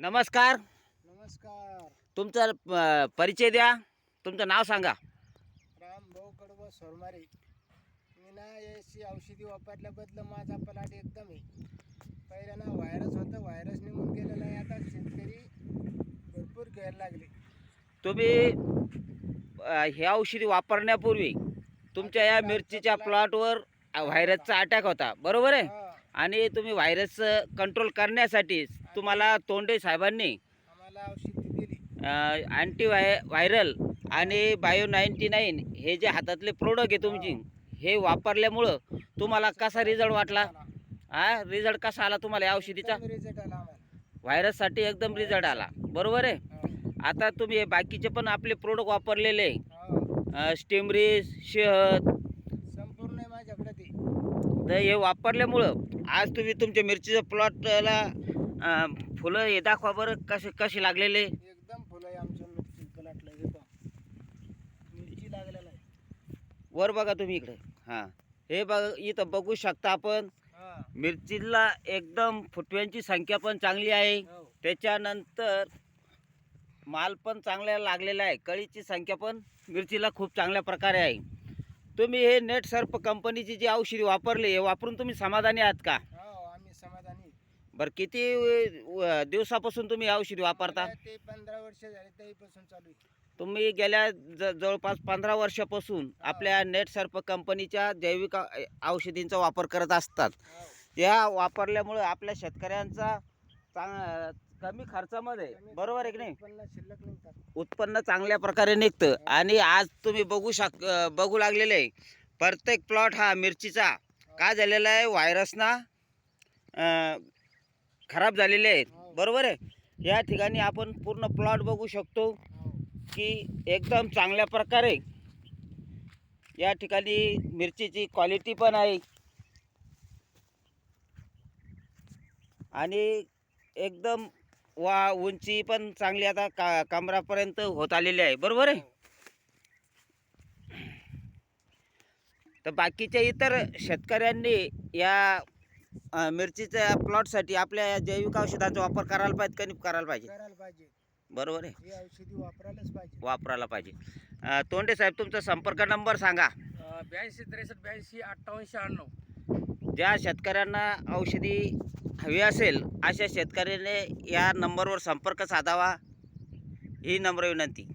नमस्कार. नमस्कार. तुमचा अ, परिचय द्या. तुमचं नाव सांगा. राम भाऊ कडव सोरमारे. मी ना याची औषधी वापरल्याबद्दल माझा पलाट एकदम आहे. पहिलं ना व्हायरस होतं. व्हायरस निघून गेलेलं आहे. आता शेतकरी भरपूर घ्यायला लागले. तुम्ही अ, हे औषधी वापरण्यापूर्वी तुमच्या या मिरचीच्या प्लॉटवर व्हायरसचा अटॅक होता. बरोबर आहे? हा, आणि तुम्ही व्हायरस कंट्रोल करण्यासाठी तुम्हाला तोंडे साहेबांनी आम्हाला औषधी दिली. अँटी व्हाय व्हायरल आणि बायो नाईन्टी नाईन हे जे हातातले प्रोडक्ट आहे तुमची हे. वापरल्यामुळं तुम्हाला कसा रिझल्ट वाटला? हा? रिझल्ट कसा आला तुम्हाला या औषधीचा? व्हायरससाठी एकदम रिझल्ट आला. बरोबर आहे? हा, आता तुम्ही हे बाकीचे पण आपले प्रोडक्ट वापरलेले हा. स्टेमरीज शहद संपूर्ण आहे माझ्याकडे ते. हे वापरल्यामुळं आज तुम्ही तुमच्या मिरचीच्या प्लॉटला फुलं हे दाखवा बरं कसे कसे लागलेले. एकदम फुलं आहे आमच्या मिरची पलाटला हे पहा. मिरची लागलेला आहे. वर बघा तुम्ही इकडे. हां. हे बघ इथं बघू शकता आपण. मिरचीला एकदम फुटव्यांची संख्या पण चांगली आहे. हो. त्याच्यानंतर माल पण चांगला लागलेला आहे. कळीची संख्या पण मिरचीला खूप चांगल्या प्रकारे आहे. तुम्ही हे नेट सर्प कंपनीची जी औषधी वापरली हे वापरून तुम्ही समाधानी आहात का? हो आम्ही समाधानी. बरं किती अ, दिवसापासून तुम्ही ही औषधी वापरता? मला ते पंधरा वर्ष झाले चालू आहे. तुम्ही गेल्या ज जवळपास पंधरा वर्षापासून आपल्या नेट सर्प कंपनीच्या जैविक औ- औषधींचा वापर करत असतात. हो. या वापरल्यामुळं आपल्या शेतकऱ्यांचा चांग कमी खर्चामध्ये. बरोबर आहे की नाही? उत्पन्न शिल्लक निघतात. उत्पन्न चांगल्या प्रकारे निघतं. आणि आज तुम्ही बघू शक बघू लागलेले आहे. प्रत्येक प्लॉट हा मिरचीचा. काय झालेला आहे? व्हायरसना अ, खराब झालेले आहेत. हो. बरोबर आहे? या ठिकाणी आपण पूर्ण प्लॉट बघू शकतो हो. की एकदम चांगल्या प्रकारे या ठिकाणी मिरचीची क्वालिटी पण आहे. आणि एकदम वा उंची पण चांगली आता का कमरापर्यंत होत आलेली आहे. बरोबर आहे? तर बाकीच्या इतर शेतकऱ्यांनी या मिरचीच्या प्लॉटसाठी आपल्या या जैविक औषधांचा वापर करायला पाहिजे का नाही करायला पाहिजे? करायला पाहिजे. बरोबर आहे. ही औषधी वापरायलाच पाहिजे. वापरायला पाहिजे. तोंडे साहेब तुमचा संपर्क नंबर सांगा. ब्याऐंशी त्रेसष्ट ब्याऐंशी अठ्ठावन्न शहाण्णव. ज्या शेतकऱ्यांना औषधी हवी असेल अशा शेतकऱ्याने या नंबरवर संपर्क साधावा. ही नम्र विनंती.